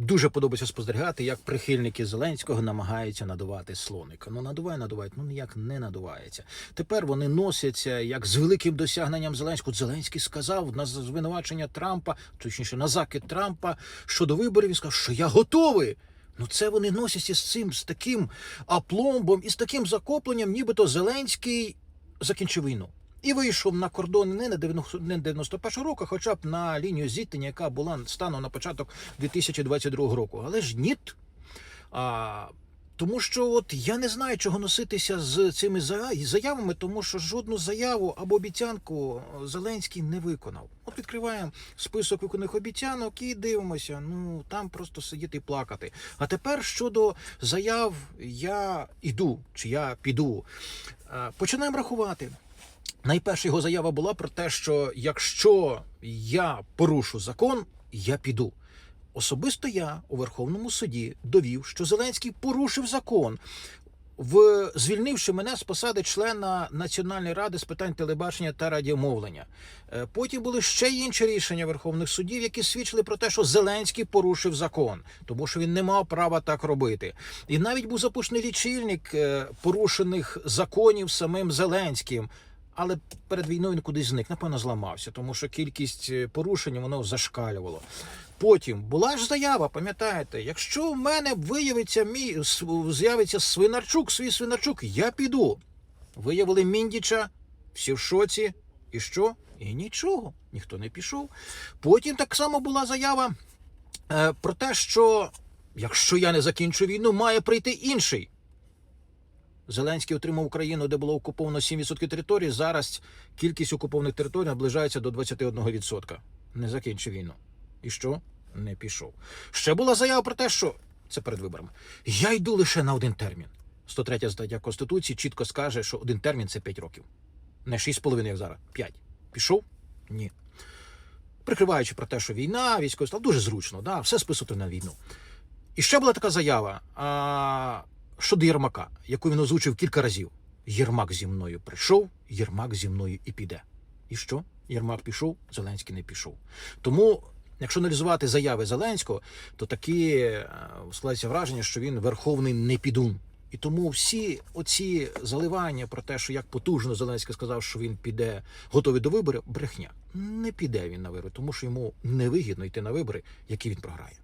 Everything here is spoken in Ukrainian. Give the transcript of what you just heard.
Дуже подобається спостерігати, як прихильники Зеленського намагаються надувати слоника. Ну надуває, надувають, ну ніяк не надувається. Тепер вони носяться як з великим досягненням Зеленського. Зеленський сказав на звинувачення Трампа, точніше на закид Трампа щодо виборів. Він сказав, що я готовий. Ну, це вони носяться з цим, з таким апломбом і з таким захопленням, нібито Зеленський закінчив війну. І вийшов на кордон не на 90 не 91 року, хоча б на лінію зіткнення, яка була станом на початок 2022 року. Але ж ніт. А, тому що от я не знаю, чого носитися з цими заявами, тому що жодну заяву або обіцянку Зеленський не виконав. От відкриваємо список виконаних обіцянок і дивимося. Ну там просто сидіти і плакати. А тепер щодо заяв я іду чи я піду. Е, Починаємо рахувати. Найперша його заява була про те, що якщо я порушу закон, я піду. Особисто я у Верховному суді довів, що Зеленський порушив закон, в звільнивши мене з посади члена Національної ради з питань телебачення та радіомовлення. Е, Потім були ще інші рішення Верховних судів, які свідчили про те, що Зеленський порушив закон, тому що він не мав права так робити. І навіть був запущений лічильник е, порушених законів самим Зеленським. Але перед війною він кудись зник, напевно, зламався, тому що кількість е, порушень воно зашкалювало. Потім була ж заява, пам'ятаєте, якщо в мене виявиться мій з'явиться свинарчук, свій свинарчук, я піду. Виявили Міндіча, всі в шоці. І що? І нічого, ніхто не пішов. Потім так само була заява е, про те, що якщо я не закінчу війну, має прийти інший. Зеленський отримав Україну, де було окуповано 7% території. Зараз кількість окупованих територій наближається до 21%. Не закінчив війну. І що? Не пішов. Ще була заява про те, що це перед виборами. Я йду лише на один термін. 103 стаття Конституції чітко скаже, що один термін це 5 років. Не 6,5, як зараз. 5. Пішов? Ні. Прикриваючи про те, що війна, військовий став дуже зручно, да? все списувати на війну. І ще була така заява а, щодо Єрмака, яку він озвучив кілька разів. Єрмак зі мною прийшов, Єрмак зі мною і піде. І що? Єрмак пішов, Зеленський не пішов. Тому, якщо аналізувати заяви Зеленського, то такі е, складається враження, що він верховний непідун. І тому всі оці заливання про те, що як потужно Зеленський сказав, що він піде готовий до виборів, брехня. Не піде він на вибори, тому що йому невигідно йти на вибори, які він програє.